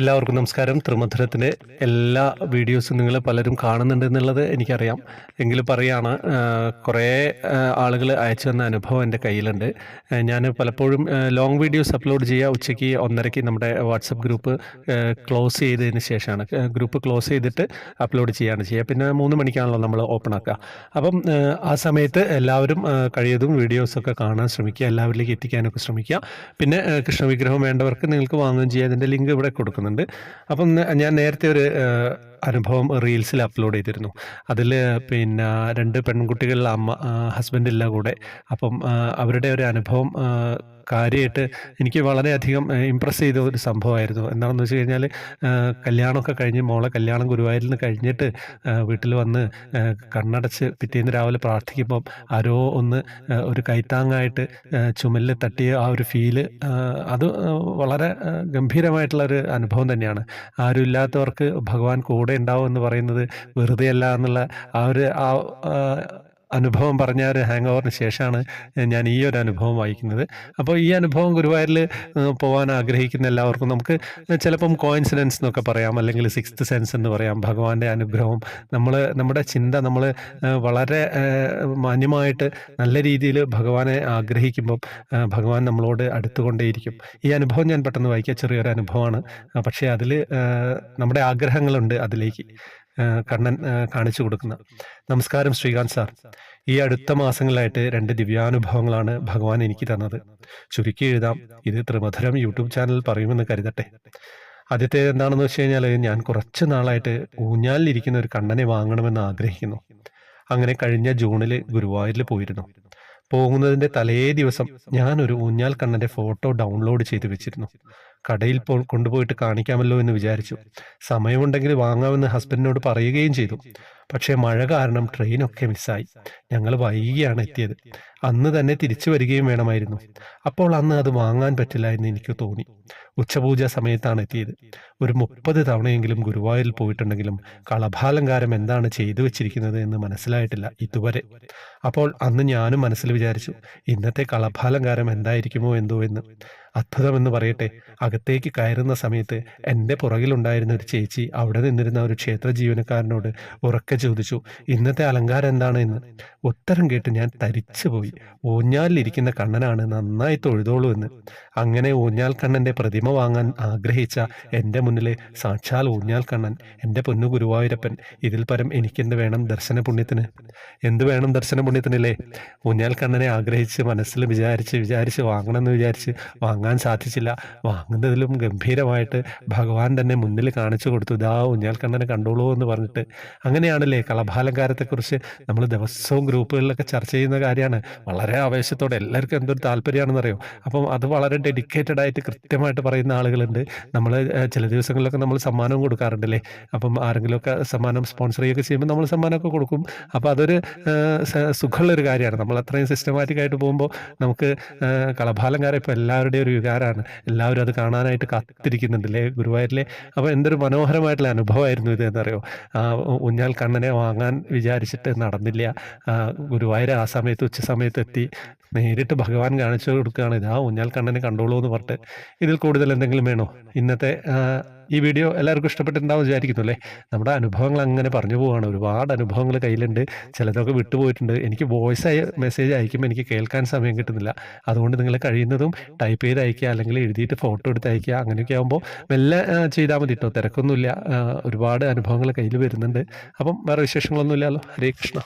എല്ലാവർക്കും നമസ്കാരം. ത്രിമധുരത്തിന്റെ എല്ലാ വീഡിയോസും നിങ്ങൾ പലരും കാണുന്നുണ്ട് എന്നുള്ളത് എനിക്കറിയാം. എങ്കിലും പറയുകയാണ് കുറേ ആളുകൾ അയച്ചു തന്ന അനുഭവം എന്റെ കയ്യിലുണ്ട്. ഞാൻ പലപ്പോഴും ലോങ് വീഡിയോസ് അപ്ലോഡ് ചെയ്യുക ഉച്ചയ്ക്ക് ഒന്നരയ്ക്ക് നമ്മുടെ വാട്സപ്പ് ഗ്രൂപ്പ് ക്ലോസ് ചെയ്തതിന് ശേഷമാണ്. ഗ്രൂപ്പ് ക്ലോസ് ചെയ്തിട്ട് അപ്ലോഡ് ചെയ്യുകയാണ് ചെയ്യുക. പിന്നെ മൂന്ന് മണിക്കാണല്ലോ നമ്മൾ ഓപ്പൺ ആക്കുക. അപ്പം ആ സമയത്ത് എല്ലാവരും കഴിയതും വീഡിയോസൊക്കെ കാണാൻ ശ്രമിക്കുക. എല്ലാവരിലേക്ക് എത്തിക്കാനൊക്കെ ശ്രമിക്കുക. പിന്നെ കൃഷ്ണവിഗ്രഹം വേണ്ടവർക്ക് നിങ്ങൾക്ക് വാങ്ങുകയും ചെയ്യുക അതിന്റെ ലിങ്ക് ഇവിടെ കൊടുക്കുന്നുണ്ട് അപ്പം ഞാൻ നേരത്തെ ഒരു അനുഭവം റീൽസിൽ അപ്ലോഡ് ചെയ്തിരുന്നു. അതിൽ പിന്നെ രണ്ട് പെൺകുട്ടികൾ അമ്മ ഹസ്ബൻഡില്ല കൂടെ. അപ്പം അവരുടെ ഒരു അനുഭവം കാര്യമായിട്ട് എനിക്ക് വളരെയധികം ഇമ്പ്രസ് ചെയ്ത ഒരു സംഭവമായിരുന്നു. എന്താണെന്ന് വെച്ച് കഴിഞ്ഞാൽ കല്യാണമൊക്കെ കഴിഞ്ഞ് മോളെ കല്യാണം ഗുരുവായൂരിൽ നിന്ന് കഴിഞ്ഞിട്ട് വീട്ടിൽ വന്ന് കണ്ണടച്ച് പിറ്റേന്ന് രാവിലെ പ്രാർത്ഥിക്കുമ്പം ആരോ ഒന്ന് ഒരു കൈത്താങ്ങായിട്ട് ചുമലിൽ തട്ടിയ ആ ഒരു ഫീൽ അത് വളരെ ഗംഭീരമായിട്ടുള്ള ഒരു അനുഭവം തന്നെയാണ്. ആരും ഇല്ലാത്തവർക്ക് ഭഗവാൻ കൂടെ ഉണ്ടാവും എന്ന് പറയുന്നത് വെറുതെയല്ല എന്നുള്ള ആ ഒരു ആ അനുഭവം പറഞ്ഞ ഒരു ഹാങ് ഓവറിന് ശേഷമാണ് ഞാൻ ഈ ഒരു അനുഭവം വായിക്കുന്നത്. അപ്പോൾ ഈ അനുഭവം ഗുരുവായൂരിൽ പോകാൻ ആഗ്രഹിക്കുന്ന എല്ലാവർക്കും നമുക്ക് ചിലപ്പം കോയിൻസിഡൻസ് എന്നൊക്കെ പറയാം അല്ലെങ്കിൽ സിക്സ്ത് സെൻസ് എന്ന് പറയാം ഭഗവാന്റെ അനുഗ്രഹം. നമ്മൾ നമ്മുടെ ചിന്ത നമ്മൾ വളരെ മാന്യമായിട്ട് നല്ല രീതിയിൽ ഭഗവാനെ ആഗ്രഹിക്കുമ്പം ഭഗവാൻ നമ്മളോട് അടുത്തുകൊണ്ടേയിരിക്കും. ഈ അനുഭവം ഞാൻ പെട്ടെന്ന് വായിക്കുക ചെറിയൊരു അനുഭവമാണ്. പക്ഷേ അതിൽ നമ്മുടെ ആഗ്രഹങ്ങളുണ്ട് അതിലേക്ക്. കണ്ണൻ കാണിച്ചു കൊടുക്കുന്നത് നമസ്കാരം ശ്രീകാന്ത് സാർ. ഈ അടുത്ത മാസങ്ങളായിട്ട് രണ്ട് ദിവ്യാനുഭവങ്ങളാണ് ഭഗവാൻ എനിക്ക് തന്നത്. ചുരുക്കി എഴുതാം. ഇത് ത്രിമധുരം യൂട്യൂബ് ചാനൽ പറയുമെന്ന് കരുതട്ടെ. ആദ്യത്തെ എന്താണെന്ന് വെച്ച് കഴിഞ്ഞാൽ ഞാൻ കുറച്ച് നാളായിട്ട് ഊഞ്ഞാലിലിരിക്കുന്ന ഒരു കണ്ണനെ വാങ്ങണമെന്ന് ആഗ്രഹിക്കുന്നു. അങ്ങനെ കഴിഞ്ഞ ജൂണിൽ ഗുരുവായൂരിൽ പോയിരുന്നു. പോകുന്നതിന്റെ തലേ ദിവസം ഞാൻ ഒരു ഊഞ്ഞാൽ കണ്ണന്റെ ഫോട്ടോ ഡൗൺലോഡ് ചെയ്ത് വെച്ചിരുന്നു. കടയിൽ പോ കൊണ്ടുപോയിട്ട് കാണിക്കാമല്ലോ എന്ന് വിചാരിച്ചു. സമയമുണ്ടെങ്കിൽ വാങ്ങാമെന്ന് ഹസ്ബൻഡിനോട് പറയുകയും ചെയ്തു. പക്ഷേ മഴ കാരണം ട്രെയിനൊക്കെ മിസ്സായി. ഞങ്ങൾ വൈകിയാണ് എത്തിയത്. അന്ന് തന്നെ തിരിച്ചു വരികയും വേണമായിരുന്നു. അപ്പോൾ അന്ന് അത് വാങ്ങാൻ പറ്റില്ല എന്ന് എനിക്ക് തോന്നി. ഉച്ചപൂജ സമയത്താണ് എത്തിയത്. ഒരു മുപ്പത് തവണയെങ്കിലും ഗുരുവായൂരിൽ പോയിട്ടുണ്ടെങ്കിലും കളഭാലങ്കാരം എന്താണ് ചെയ്തു വെച്ചിരിക്കുന്നത് എന്ന് മനസ്സിലായിട്ടില്ല ഇതുവരെ. അപ്പോൾ അന്ന് ഞാനും മനസ്സിൽ വിചാരിച്ചു ഇന്നത്തെ കളഭാലങ്കാരം എന്തായിരിക്കുമോ എന്തോ എന്ന്. അത്ഭുതമെന്ന് പറയട്ടെ. അകത്തേക്ക് കയറുന്ന സമയത്ത് എന്റെ പുറകിലുണ്ടായിരുന്ന ഒരു ചേച്ചി അവിടെ നിന്നിരുന്ന ഒരു ക്ഷേത്ര ജീവനക്കാരനോട് ഉറക്കെ ചോദിച്ചു ഇന്നത്തെ അലങ്കാരം എന്താണ്? എന്ന്. ഉത്തരം കേട്ട് ഞാൻ തരിച്ചുപോയി. ഊഞ്ഞാലിരിക്കുന്ന കണ്ണനാണ് നന്നായി തൊഴുതോളൂ എന്ന്. അങ്ങനെ ഊഞ്ഞാൽ കണ്ണന്റെ പ്രതിമ വാങ്ങാൻ ആഗ്രഹിച്ച എന്റെ മുന്നിലെ സാക്ഷാൽ ഊഞ്ഞാൽ കണ്ണൻ എന്റെ പൊന്നു ഗുരുവായൂരപ്പൻ ഇതിൽ പരം എനിക്കെന്ത് വേണം ദർശന പുണ്യത്തിന്? എന്ത് വേണം ദർശന പുണ്യത്തിനല്ലേ? ഊഞ്ഞാൽ കണ്ണനെ ആഗ്രഹിച്ച് മനസ്സിൽ വിചാരിച്ച് വിചാരിച്ച് വാങ്ങണമെന്ന് വിചാരിച്ച് വാങ്ങാൻ സാധിച്ചില്ല. വാങ്ങുന്നതിലും ഗംഭീരമായിട്ട് ഭഗവാൻ തന്നെ മുന്നിൽ കാണിച്ചു കൊടുത്തു. ഇതാ ഊഞ്ഞാൽ കണ്ണനെ കണ്ടോളൂ എന്ന് പറഞ്ഞിട്ട് അങ്ങനെയാണല്ലേ കളഭാലങ്കാരത്തെക്കുറിച്ച് നമ്മൾ ദിവസവും ഗ്രൂപ്പുകളിലൊക്കെ ചർച്ച ചെയ്യുന്ന കാര്യമാണ്. വളരെ ആവേശത്തോടെ എല്ലാവർക്കും എന്തൊരു താല്പര്യമാണെന്ന് അറിയോ അപ്പം അത് വളരെ ഡെഡിക്കേറ്റഡ് ആയിട്ട് കൃത്യമായിട്ട് പറയുന്ന ആളുകളുണ്ട്. നമ്മൾ ചില ദിവസങ്ങളിലൊക്കെ നമ്മൾ സമ്മാനവും കൊടുക്കാറുണ്ടല്ലേ? അപ്പം ആരെങ്കിലുമൊക്കെ സമ്മാനം സ്പോൺസർ ചെയ്യുകയൊക്കെ ചെയ്യുമ്പോൾ നമ്മൾ സമ്മാനമൊക്കെ കൊടുക്കും. അപ്പോൾ അതൊരു സുഖമുള്ളൊരു കാര്യമാണ്. നമ്മൾ അത്രയും സിസ്റ്റമാറ്റിക് ആയിട്ട് പോകുമ്പോൾ നമുക്ക് കളഭാലങ്കാരം ഇപ്പോൾ എല്ലാവരുടെയും ഒരു വികാരമാണ് എല്ലാവരും അത് കാണാനായിട്ട് കാത്തിരിക്കുന്നുണ്ടല്ലേ ഗുരുവായൂരിലെ? അപ്പോൾ എന്തൊരു മനോഹരമായിട്ടുള്ള അനുഭവമായിരുന്നു ഇത് എന്നറിയോ? ഊഞ്ഞാൽ കണ്ണനെ വാങ്ങാൻ വിചാരിച്ചിട്ട് നടന്നില്ല. ഗുരുവായൂർ ആ സമയത്ത് ഉച്ച സമയത്ത് എത്തി. നേരിട്ട് ഭഗവാൻ കാണിച്ചു കൊടുക്കുകയാണ്. ഇത് ആ ഊഞ്ഞാൽ കണ്ണനെ കണ്ടോളൂ എന്ന് പറഞ്ഞിട്ട് ഇതിൽ കൂടുതൽ എന്തെങ്കിലും വേണോ? ഇന്നത്തെ ഈ വീഡിയോ എല്ലാവർക്കും ഇഷ്ടപ്പെട്ടിട്ടുണ്ടാവും വിചാരിക്കുന്നു അല്ലേ? നമ്മുടെ അനുഭവങ്ങൾ അങ്ങനെ പറഞ്ഞു പോവാണ്. ഒരുപാട് അനുഭവങ്ങൾ കയ്യിലുണ്ട്. ചിലതൊക്കെ വിട്ടുപോയിട്ടുണ്ട്. എനിക്ക് വോയിസ് ആയി മെസ്സേജ് അയക്കുമ്പോൾ എനിക്ക് കേൾക്കാൻ സമയം കിട്ടുന്നില്ല. അതുകൊണ്ട് നിങ്ങൾ കഴിയുന്നതും ടൈപ്പ് ചെയ്ത് അയക്കുക അല്ലെങ്കിൽ എഴുതിയിട്ട് ഫോട്ടോ എടുത്ത് അയക്കുക അങ്ങനെയൊക്കെ ആകുമ്പോൾ മെല്ലെ ചെയ്താൽ മതി കേട്ടോ തിരക്കൊന്നുമില്ല. ഒരുപാട് അനുഭവങ്ങൾ കയ്യിൽ വരുന്നുണ്ട്. അപ്പം വേറെ വിശേഷങ്ങളൊന്നുമില്ലല്ലോ. ഹരേ കൃഷ്ണ.